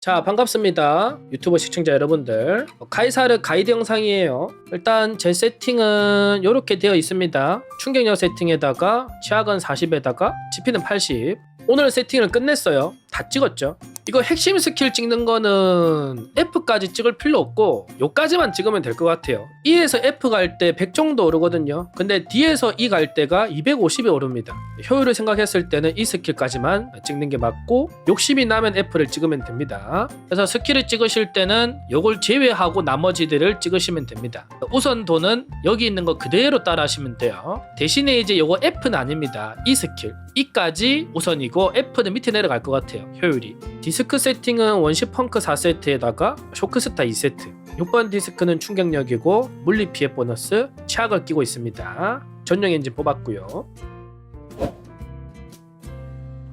자 반갑습니다. 유튜브 시청자 여러분들. 어, 카이사르 가이드 영상이에요. 일단 제 세팅은 이렇게 되어 있습니다. 충격력 세팅에다가 치약은 40에다가 GP는 80 오늘 세팅을 끝냈어요. 다 찍었죠 이거 핵심 스킬 찍는 거는 F까지 찍을 필요 없고 요까지만 찍으면 될 것 같아요. E에서 F 갈 때 100 정도 오르거든요. 근데 D에서 E 갈 때가 250에 오릅니다. 효율을 생각했을 때는 이 스킬까지만 찍는 게 맞고 욕심이 나면 F를 찍으면 됩니다. 그래서 스킬을 찍으실 때는 요걸 제외하고 나머지들을 찍으시면 됩니다. 우선도는 여기 있는 거 그대로 따라 하시면 돼요. 대신에 이제 요거 F는 아닙니다. 이 스킬. E까지 우선이고 F는 밑에 내려갈 것 같아요. 효율이 디스크 세팅은 원시 펑크 4세트에다가 쇼크스타 2세트. 6번 디스크는 충격력이고 물리 피해 보너스 치약을 끼고 있습니다. 전용 엔진 뽑았고요.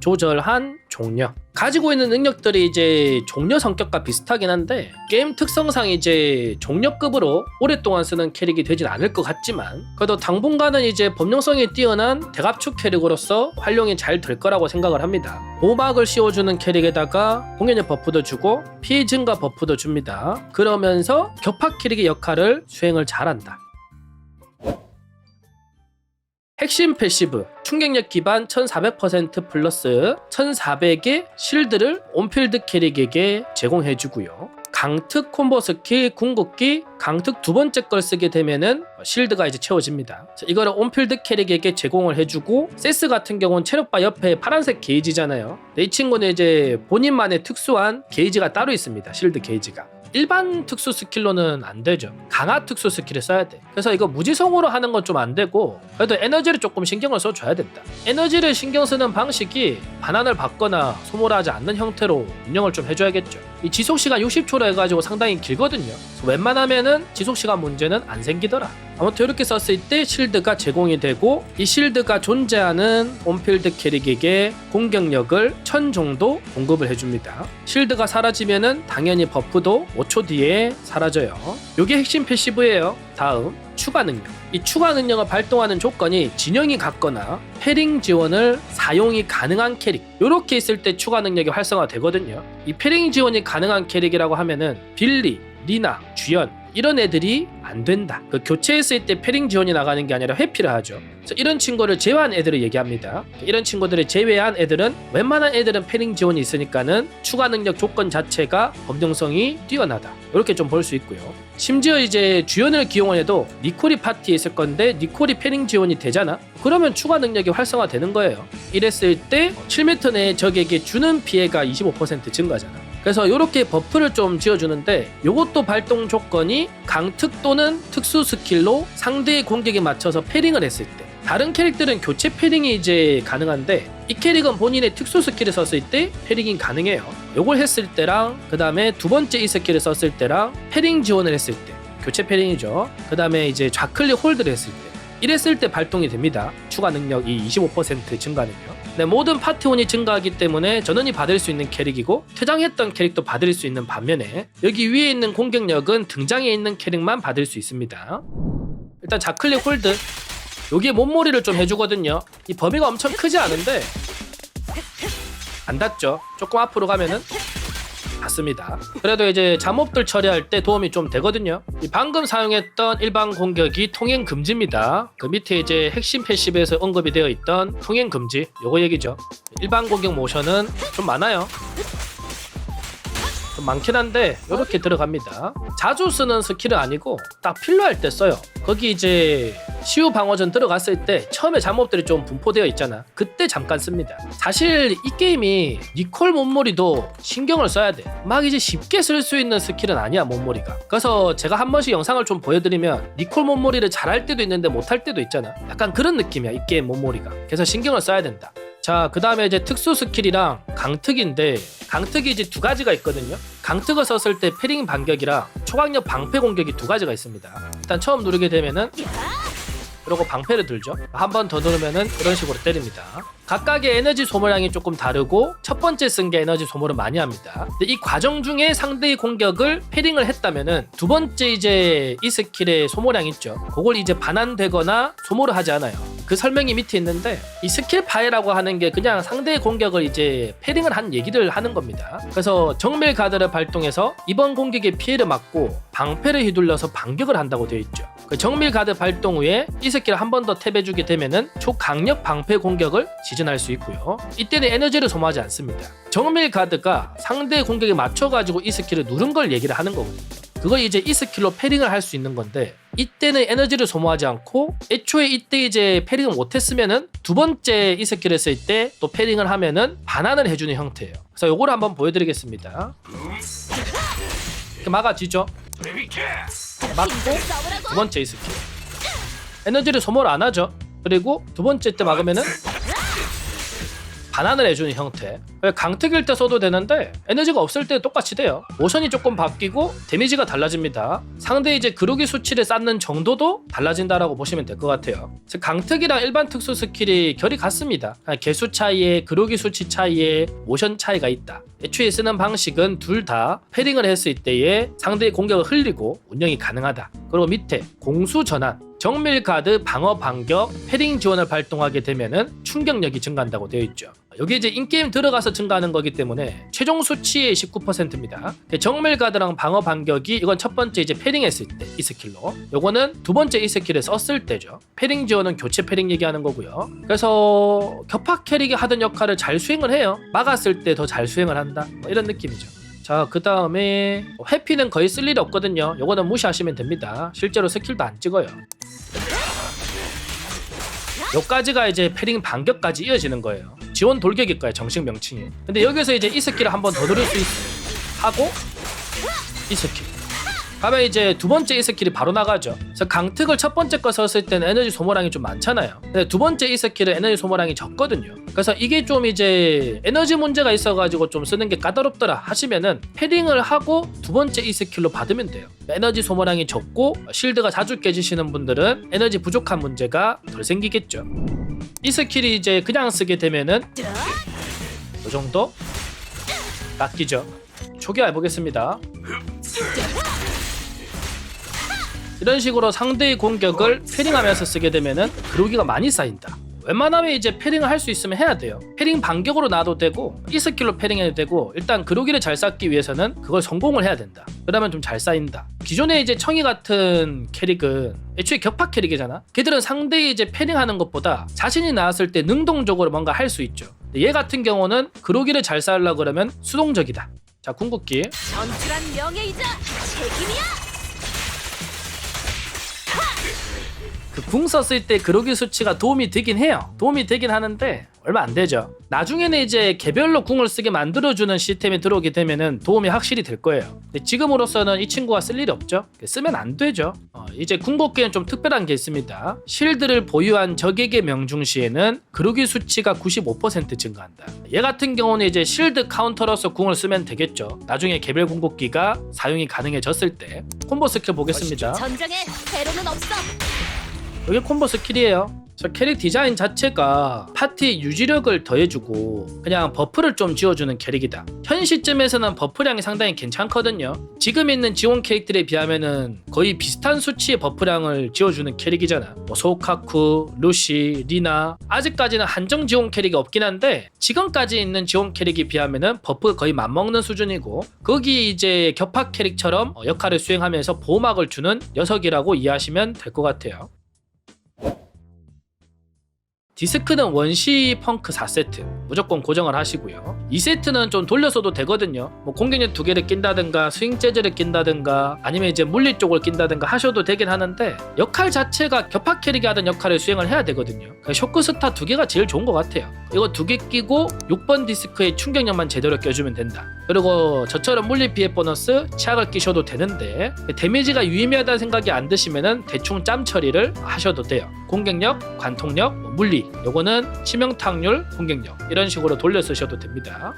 조절한 종료 가지고 있는 능력들이 이제 종료 성격과 비슷하긴 한데 게임 특성상 이제 종료급으로 오랫동안 쓰는 캐릭이 되진 않을 것 같지만 그래도 당분간은 이제 범용성이 뛰어난 대갑축 캐릭으로서 활용이 잘 될 거라고 생각을 합니다. 보막을 씌워주는 캐릭에다가 공연의 버프도 주고 피해 증가 버프도 줍니다. 그러면서 격파 캐릭의 역할을 수행을 잘한다 핵심 패시브 충격력 기반 1400% 플러스 1400의 실드를 온필드 캐릭에게 제공해 주고요. 강특 콤보 스킬 궁극기 강특 두 번째 걸 쓰게 되면은 실드가 이제 채워집니다. 자, 이거를 온필드 캐릭에게 제공을 해주고 세스 같은 경우는 체력바 옆에 파란색 게이지잖아요. 이 친구는 이제 본인만의 특수한 게이지가 따로 있습니다. 실드 게이지가. 일반 특수 스킬로는 안 되죠. 강화 특수 스킬을 써야 돼. 그래서 이거 무지성으로 하는 건 좀 안 되고 그래도 에너지를 조금 신경을 써줘야 된다. 에너지를 신경 쓰는 방식이 반환을 받거나 소모하지 않는 형태로 운영을 좀 해줘야겠죠. 이 지속 시간 60초로 해가지고 상당히 길거든요. 웬만하면은 지속 시간 문제는 안 생기더라. 아무튼 이렇게 썼을 때 실드가 제공이 되고 이 실드가 존재하는 온필드 캐릭에게 공격력을 1000 정도 공급을 해줍니다. 실드가 사라지면은 당연히 버프도 5초 뒤에 사라져요. 이게 핵심 패시브예요. 다음 추가 능력. 이 추가 능력을 발동하는 조건이 진영이 같거나 패링 지원을 사용이 가능한 캐릭. 이렇게 있을 때 추가 능력이 활성화되거든요. 이 패링 지원이 가능한 캐릭이라고 하면은 빌리, 리나, 주연 이런 애들이 안 된다. 그 교체했을 때 패링 지원이 나가는 게 아니라 회피를 하죠. 그래서 이런 친구를 제외한 애들을 얘기합니다. 이런 친구들을 제외한 애들은 웬만한 애들은 패링 지원이 있으니까는 추가 능력 조건 자체가 범용성이 뛰어나다. 이렇게 좀 볼 수 있고요. 심지어 이제 주연을 기용을 해도 니콜이 파티에 있을 건데 니콜이 패링 지원이 되잖아. 그러면 추가 능력이 활성화되는 거예요. 이랬을 때 7m 내에 적에게 주는 피해가 25% 증가잖아. 그래서 이렇게 버프를 좀 지어주는데 이것도 발동 조건이 강특 또는 특수 스킬로 상대의 공격에 맞춰서 패링을 했을 때 다른 캐릭들은 교체 패링이 이제 가능한데 이 캐릭은 본인의 특수 스킬을 썼을 때 패링이 가능해요. 요걸 했을 때랑 그 다음에 두 번째 이 스킬을 썼을 때랑 패링 지원을 했을 때 교체 패링이죠. 그 다음에 이제 좌클릭 홀드를 했을 때 이랬을 때 발동이 됩니다. 추가 능력 이 25% 증가는요. 네, 모든 파티온이 증가하기 때문에 전원이 받을 수 있는 캐릭이고 퇴장했던 캐릭도 받을 수 있는 반면에 여기 위에 있는 공격력은 등장에 있는 캐릭만 받을 수 있습니다. 일단 좌클릭 홀드 여기에 몸몰이를 좀 해주거든요. 이 범위가 엄청 크지 않은데 안 닿죠. 조금 앞으로 가면은 닿습니다. 그래도 이제 잠업들 처리할 때 도움이 좀 되거든요. 이 방금 사용했던 일반 공격이 통행 금지입니다. 그 밑에 이제 핵심 패시브에서 언급이 되어 있던 통행 금지 요거 얘기죠. 일반 공격 모션은 좀 많아요. 좀 많긴 한데 이렇게 들어갑니다. 자주 쓰는 스킬은 아니고 딱 필요할 때 써요. 거기 이제 시우 방어전 들어갔을 때 처음에 잠업들이 좀 분포되어 있잖아. 그때 잠깐 씁니다. 사실 이 게임이 니콜 몸머리도 신경을 써야 돼. 막 이제 쉽게 쓸 수 있는 스킬은 아니야 몸머리가. 그래서 제가 한 번씩 영상을 좀 보여드리면 니콜 몸머리를 잘할 때도 있는데 못할 때도 있잖아. 약간 그런 느낌이야 이 게임 몸머리가. 그래서 신경을 써야 된다. 자, 그 다음에 이제 특수 스킬이랑 강특인데, 강특이 이제 두 가지가 있거든요. 강특을 썼을 때 패링 반격이랑 초강력 방패 공격이 두 가지가 있습니다. 일단 처음 누르게 되면은, 그리고 방패를 들죠. 한 번 더 누르면은 이런 식으로 때립니다. 각각의 에너지 소모량이 조금 다르고 첫 번째 쓴 게 에너지 소모를 많이 합니다. 근데 이 과정 중에 상대의 공격을 패링을 했다면은 두 번째 이제 이 스킬의 소모량 있죠. 그걸 이제 반환되거나 소모를 하지 않아요. 그 설명이 밑에 있는데 이 스킬 파이라고 하는 게 그냥 상대의 공격을 이제 패링을 한 얘기를 하는 겁니다. 그래서 정밀 가드를 발동해서 이번 공격에 피해를 막고 방패를 휘둘러서 반격을 한다고 되어 있죠. 그 정밀 가드 발동 후에 이 스킬을 한번 더 탭해주게 되면은 초강력 방패 공격을 지진할 수 있고요. 이때는 에너지를 소모하지 않습니다. 정밀 가드가 상대의 공격에 맞춰가지고 이 스킬을 누른 걸 얘기를 하는 거거든요. 그걸 이제 이 스킬로 패링을 할 수 있는 건데 이때는 에너지를 소모하지 않고 애초에 이때 이제 패링을 못했으면은 두 번째 이 스킬을 쓸때또 패링을 하면은 반환을 해주는 형태예요. 그래서 요거를 한번 보여드리겠습니다. 막아지죠. 막고 두 번째 이 스킬 에너지를 소모를 안 하죠. 그리고 두 번째 때 막으면은 반환을 해주는 형태. 강특일 때 써도 되는데 에너지가 없을 때 똑같이 돼요. 모션이 조금 바뀌고 데미지가 달라집니다. 상대 이제 그루기 수치를 쌓는 정도도 달라진다라고 보시면 될 것 같아요. 즉 강특이랑 일반 특수 스킬이 결이 같습니다. 그냥 개수 차이에 그루기 수치 차이에 모션 차이가 있다. 애초에 쓰는 방식은 둘 다 패링을 했을 때에 상대의 공격을 흘리고 운영이 가능하다. 그리고 밑에 공수 전환 정밀 가드 방어 반격 패링 지원을 발동하게 되면은 충격력이 증가한다고 되어 있죠. 여기 이제 인게임 들어가서 증가하는 거기 때문에 최종 수치의 19%입니다. 정밀 가드랑 방어 반격이 이건 첫 번째 이제 패링했을 때 이 스킬로 요거는 두 번째 이 스킬을 썼을 때죠. 패링 지원은 교체 패링 얘기하는 거고요. 그래서 격파 캐릭이 하던 역할을 잘 수행을 해요. 막았을 때 더 잘 수행을 한다. 뭐 이런 느낌이죠. 자, 그 다음에 회피는 거의 쓸 일이 없거든요. 요거는 무시하시면 됩니다. 실제로 스킬도 안 찍어요. 여기까지가 이제 패링 반격까지 이어지는 거예요. 지원 돌격일 거예요, 정식 명칭이. 근데 여기서 이제 이 스킬을 한 번 더 누를 수 있어요. 하고 이 스킬. 가면 이제 두 번째 이 스킬이 바로 나가죠. 그래서 강특을 첫 번째 거 썼을 때는 에너지 소모량이 좀 많잖아요. 근데 두 번째 이 스킬은 에너지 소모량이 적거든요. 그래서 이게 좀 이제 에너지 문제가 있어가지고 좀 쓰는 게 까다롭더라 하시면은 패링을 하고 두 번째 이 스킬로 받으면 돼요. 에너지 소모량이 적고 실드가 자주 깨지시는 분들은 에너지 부족한 문제가 덜 생기겠죠. 이 스킬이 이제 그냥 쓰게 되면은 이 정도 낚이죠. 초기화 해보겠습니다. 이런 식으로 상대의 공격을 패링하면서 쓰게 되면은 그루기가 많이 쌓인다. 웬만하면 이제 패링을 할 수 있으면 해야 돼요. 패링 반격으로 놔도 되고 이 스킬로 패링해도 되고 일단 그루기를 잘 쌓기 위해서는 그걸 성공을 해야 된다. 그러면 좀 잘 쌓인다. 기존에 이제 청이 같은 캐릭은 애초에 격파 캐릭이잖아. 걔들은 상대의 이제 패링하는 것보다 자신이 나왔을 때 능동적으로 뭔가 할 수 있죠. 얘 같은 경우는 그루기를 잘 쌓으려 그러면 수동적이다. 자 궁극기 전출한 명예이자 책임이야. 그궁 썼을 때 그로기 수치가 도움이 되긴 해요. 도움이 되긴 하는데 얼마 안 되죠. 나중에는 이제 개별로 궁을 쓰게 만들어주는 시스템이 들어오게 되면은 도움이 확실히 될 거예요. 근데 지금으로서는 이 친구가 쓸 일이 없죠. 쓰면 안 되죠. 어, 이제 궁극기는 좀 특별한 게 있습니다. 실드를 보유한 적에게 명중 시에는 그루기 수치가 95% 증가한다. 얘 같은 경우는 이제 실드 카운터로서 궁을 쓰면 되겠죠. 나중에 개별 궁극기가 사용이 가능해졌을 때 콤보 스킬 보겠습니다. 전장에 배로는 없어. 이게 콤보 스킬이에요. 저 캐릭 디자인 자체가 파티 유지력을 더해주고 그냥 버프를 좀 지어주는 캐릭이다. 현 시점에서는 버프량이 상당히 괜찮거든요. 지금 있는 지원 캐릭들에 비하면은 거의 비슷한 수치의 버프량을 지어주는 캐릭이잖아. 뭐 소카쿠, 루시, 리나 아직까지는 한정 지원 캐릭이 없긴 한데 지금까지 있는 지원 캐릭에 비하면은 버프 거의 맞먹는 수준이고 거기 이제 격파 캐릭처럼 어, 역할을 수행하면서 보호막을 주는 녀석이라고 이해하시면 될 것 같아요. 디스크는 원시 펑크 4세트. 무조건 고정을 하시고요. 2세트는 좀 돌려서도 되거든요. 뭐 공격력 두 개를 낀다든가 스윙 재즈를 낀다든가 아니면 이제 물리 쪽을 낀다든가 하셔도 되긴 하는데 역할 자체가 격파 캐릭이 하던 역할을 수행을 해야 되거든요. 그러니까 쇼크 스타 두 개가 제일 좋은 것 같아요. 이거 두 개 끼고 6번 디스크에 충격력만 제대로 껴주면 된다. 그리고 저처럼 물리 피해 보너스 치약을 끼셔도 되는데 데미지가 유의미하다는 생각이 안 드시면은 대충 짬 처리를 하셔도 돼요. 공격력, 관통력, 뭐 물리 요거는 치명타률, 공격력 이런 식으로 돌려 쓰셔도 됩니다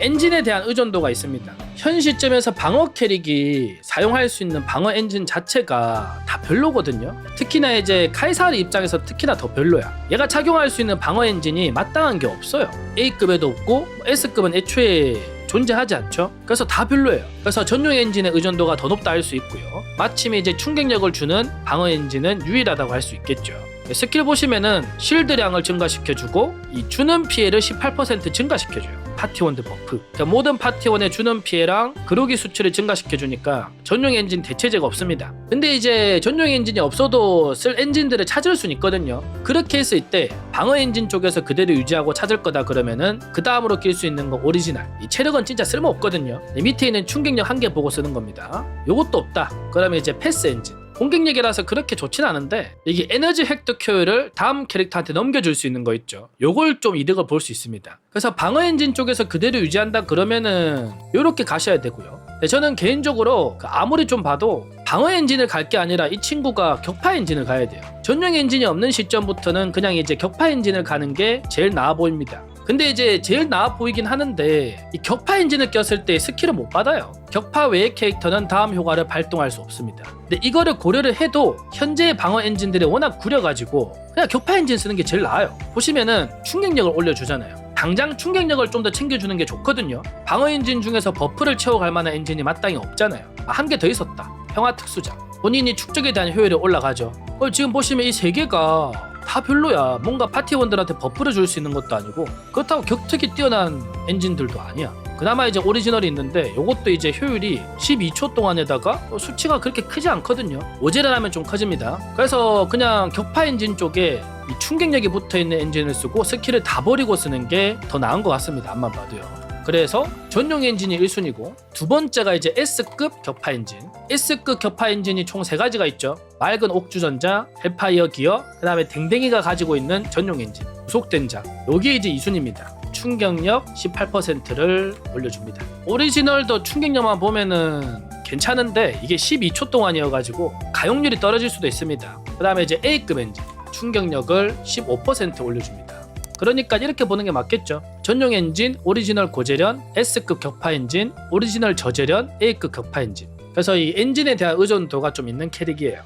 엔진에 대한 의존도가 있습니다. 현 시점에서 방어 캐릭이 사용할 수 있는 방어 엔진 자체가 다 별로거든요. 특히나 이제 카이사르 입장에서 특히나 더 별로야. 얘가 착용할 수 있는 방어 엔진이 마땅한 게 없어요. A급에도 없고 뭐 S급은 애초에 존재하지 않죠. 그래서 다 별로예요. 그래서 전용 엔진의 의존도가 더 높다 할 수 있고요. 마침 이제 충격력을 주는 방어 엔진은 유일하다고 할 수 있겠죠. 스킬 보시면은 실드량을 증가시켜주고 이 주는 피해를 18% 증가시켜줘요. 파티원드 버프. 그러니까 모든 파티원에 주는 피해랑 그로기 수치를 증가시켜주니까 전용 엔진 대체제가 없습니다. 근데 이제 전용 엔진이 없어도 쓸 엔진들을 찾을 수는 있거든요. 그렇게 했을 때 방어 엔진 쪽에서 그대로 유지하고 찾을 거다 그러면은 그 다음으로 낄 수 있는 거 오리지널. 이 체력은 진짜 쓸모 없거든요. 밑에 있는 충격력 한 개 보고 쓰는 겁니다. 요것도 없다. 그러면 이제 패스 엔진. 공격력이라서 그렇게 좋진 않은데 이게 에너지 획득 효율을 다음 캐릭터한테 넘겨줄 수 있는 거 있죠. 요걸 좀 이득을 볼 수 있습니다. 그래서 방어 엔진 쪽에서 그대로 유지한다 그러면은 요렇게 가셔야 되고요. 근데 저는 개인적으로 그 아무리 좀 봐도 방어 엔진을 갈 게 아니라 이 친구가 격파 엔진을 가야 돼요. 전용 엔진이 없는 시점부터는 그냥 이제 격파 엔진을 가는 게 제일 나아 보입니다. 근데 이제 제일 나아 보이긴 하는데 이 격파 엔진을 꼈을 때 스킬을 못 받아요. 격파 외의 캐릭터는 다음 효과를 발동할 수 없습니다. 근데 이거를 고려를 해도 현재의 방어 엔진들이 워낙 구려가지고 그냥 격파 엔진 쓰는 게 제일 나아요. 보시면은 충격력을 올려주잖아요. 당장 충격력을 좀 더 챙겨주는 게 좋거든요. 방어 엔진 중에서 버프를 채워갈 만한 엔진이 마땅히 없잖아요. 아, 한 개 더 있었다. 평화 특수장. 본인이 축적에 대한 효율이 올라가죠. 어, 지금 보시면 이 세 개가 다 별로야. 뭔가 파티원들한테 버프를 줄 수 있는 것도 아니고 그렇다고 격투기 뛰어난 엔진들도 아니야. 그나마 이제 오리지널이 있는데 이것도 이제 효율이 12초 동안에다가 수치가 그렇게 크지 않거든요. 오제를 하면 좀 커집니다. 그래서 그냥 격파 엔진 쪽에 이 충격력이 붙어 있는 엔진을 쓰고 스킬을 다 버리고 쓰는 게 더 나은 것 같습니다. 앞만 봐도요. 그래서 전용 엔진이 1순위고 두 번째가 이제 S급 격파 엔진. S급 격파 엔진이 총 세 가지가 있죠. 맑은 옥주전자, 헬파이어 기어, 그 다음에 댕댕이가 가지고 있는 전용 엔진, 구속된 자. 요게 이제 2순위입니다. 충격력 18%를 올려줍니다. 오리지널도 충격력만 보면은 괜찮은데 이게 12초 동안이어가지고 가용률이 떨어질 수도 있습니다. 그 다음에 이제 A급 엔진 충격력을 15% 올려줍니다. 그러니까 이렇게 보는 게 맞겠죠. 전용 엔진, 오리지널 고재련, S급 격파 엔진, 오리지널 저재련, A급 격파 엔진. 그래서 이 엔진에 대한 의존도가 좀 있는 캐릭이에요.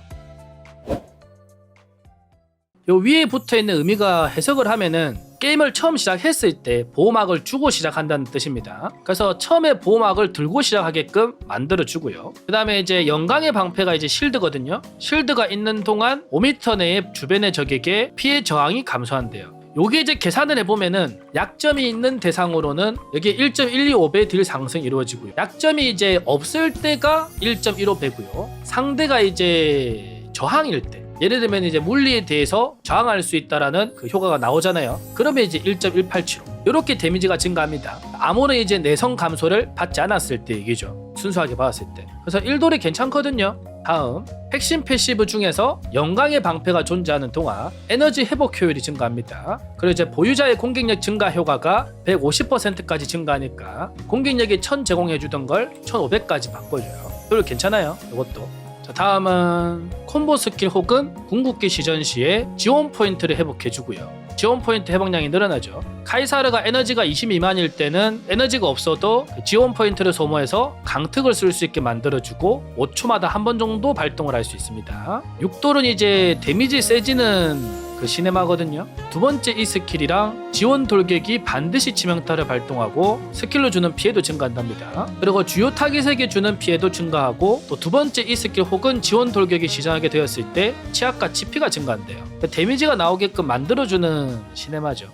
요 위에 붙어 있는 의미가 해석을 하면은 게임을 처음 시작했을 때 보호막을 주고 시작한다는 뜻입니다. 그래서 처음에 보호막을 들고 시작하게끔 만들어 주고요. 그 다음에 이제 영광의 방패가 이제 실드거든요. 실드가 있는 동안 5m 내의 주변의 적에게 피해 저항이 감소한대요. 요게 이제 계산을 해보면은 약점이 있는 대상으로는 여기 1.125배 딜 상승이 이루어지고요. 약점이 이제 없을 때가 1.15배고요. 상대가 이제 저항일 때 예를 들면 이제 물리에 대해서 저항할 수 있다라는 그 효과가 나오잖아요. 그러면 이제 1.187로 이렇게 데미지가 증가합니다. 아무런 이제 내성 감소를 받지 않았을 때 얘기죠. 순수하게 봤을 때. 그래서 1돌이 괜찮거든요. 다음 핵심 패시브 중에서 영광의 방패가 존재하는 동안 에너지 회복 효율이 증가합니다. 그리고 이제 보유자의 공격력 증가 효과가 150%까지 증가하니까 공격력이 1000 제공해주던 걸 1500까지 바꿔줘요. 효율 괜찮아요. 이것도. 자, 다음은 콤보 스킬 혹은 궁극기 시전 시에 지원 포인트를 회복해주고요. 지원 포인트 회복량이 늘어나죠. 카이사르가 에너지가 20 미만일 때는 에너지가 없어도 그 지원 포인트를 소모해서 강특을 쓸 수 있게 만들어주고 5초마다 한 번 정도 발동을 할 수 있습니다. 6돌은 이제 데미지 세지는 그 시네마거든요. 두 번째 이 스킬이랑 지원 돌격이 반드시 치명타를 발동하고 스킬로 주는 피해도 증가한답니다. 그리고 주요 타깃에게 주는 피해도 증가하고 또 두 번째 이 스킬 혹은 지원 돌격이 시전하게 되었을 때 치약과 치피가 증가한대요. 그러니까 데미지가 나오게끔 만들어주는 시네마죠.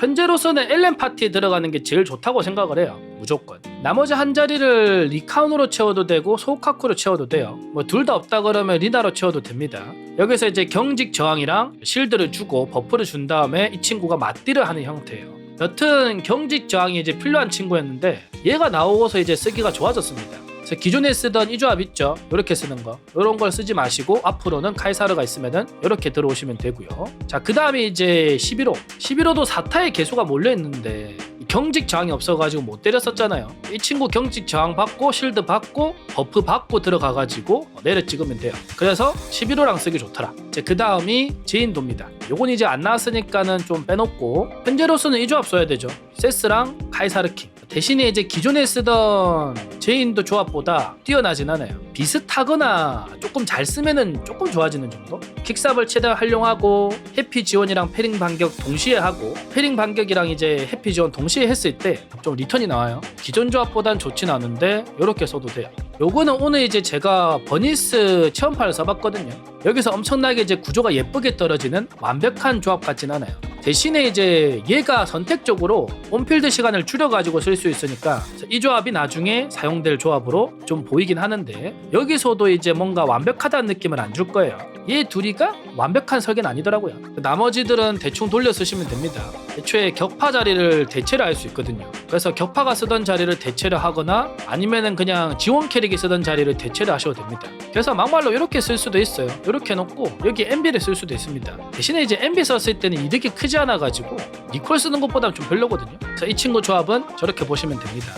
현재로서는 엘렌 파티에 들어가는 게 제일 좋다고 생각을 해요. 무조건. 나머지 한 자리를 리카운으로 채워도 되고 소카쿠로 채워도 돼요. 뭐 둘 다 없다 그러면 리나로 채워도 됩니다. 여기서 이제 경직 저항이랑 실드를 주고 버프를 준 다음에 이 친구가 맞디를 하는 형태예요. 여튼 경직 저항이 이제 필요한 친구였는데 얘가 나오고서 이제 쓰기가 좋아졌습니다. 그래서 기존에 쓰던 이 조합 있죠 이렇게 쓰는 거 이런 걸 쓰지 마시고 앞으로는 카이사르가 있으면은 이렇게 들어오시면 되고요 자 그 다음에 이제 11호 11호도 4타의 개수가 몰려 있는데 경직 저항이 없어가지고 못 때렸었잖아요. 이 친구 경직 저항 받고 실드 받고 버프 받고 들어가가지고 내려 찍으면 돼요. 그래서 11호랑 쓰기 좋더라. 이제 그 다음이 제인도입니다. 요건 이제 안 나왔으니까는 좀 빼놓고 현재로서는 이 조합 써야 되죠. 세스랑 카이사르키. 대신에 이제 기존에 쓰던 제인도 조합보다 뛰어나진 않아요. 비슷하거나 조금 잘 쓰면은 조금 좋아지는 정도? 킥삽을 최대한 활용하고 해피 지원이랑 패링 반격 동시에 하고 패링 반격이랑 이제 해피 지원 동시에 했을 때 좀 리턴이 나와요. 기존 조합보단 좋진 않은데 이렇게 써도 돼요. 요거는 오늘 이제 제가 버니스 체험파를 써봤거든요. 여기서 엄청나게 이제 구조가 예쁘게 떨어지는 완벽한 조합 같진 않아요. 대신에 이제 얘가 선택적으로 온필드 시간을 줄여가지고 쓸 수 있으니까 이 조합이 나중에 사용될 조합으로 좀 보이긴 하는데 여기서도 이제 뭔가 완벽하다는 느낌을 안 줄 거예요. 얘 둘이가 완벽한 설계는 아니더라고요. 나머지들은 대충 돌려 쓰시면 됩니다. 애초에 격파 자리를 대체를 할 수 있거든요. 그래서 격파가 쓰던 자리를 대체를 하거나 아니면은 그냥 지원 캐릭이 쓰던 자리를 대체를 하셔도 됩니다. 그래서 막말로 이렇게 쓸 수도 있어요. 이렇게 놓고 여기 MB를 쓸 수도 있습니다. 대신에 이제 MB 썼을 때는 이득이 크지 않아 가지고 니콜 쓰는 것보다 좀 별로거든요. 그래서 이 친구 조합은 저렇게 보시면 됩니다.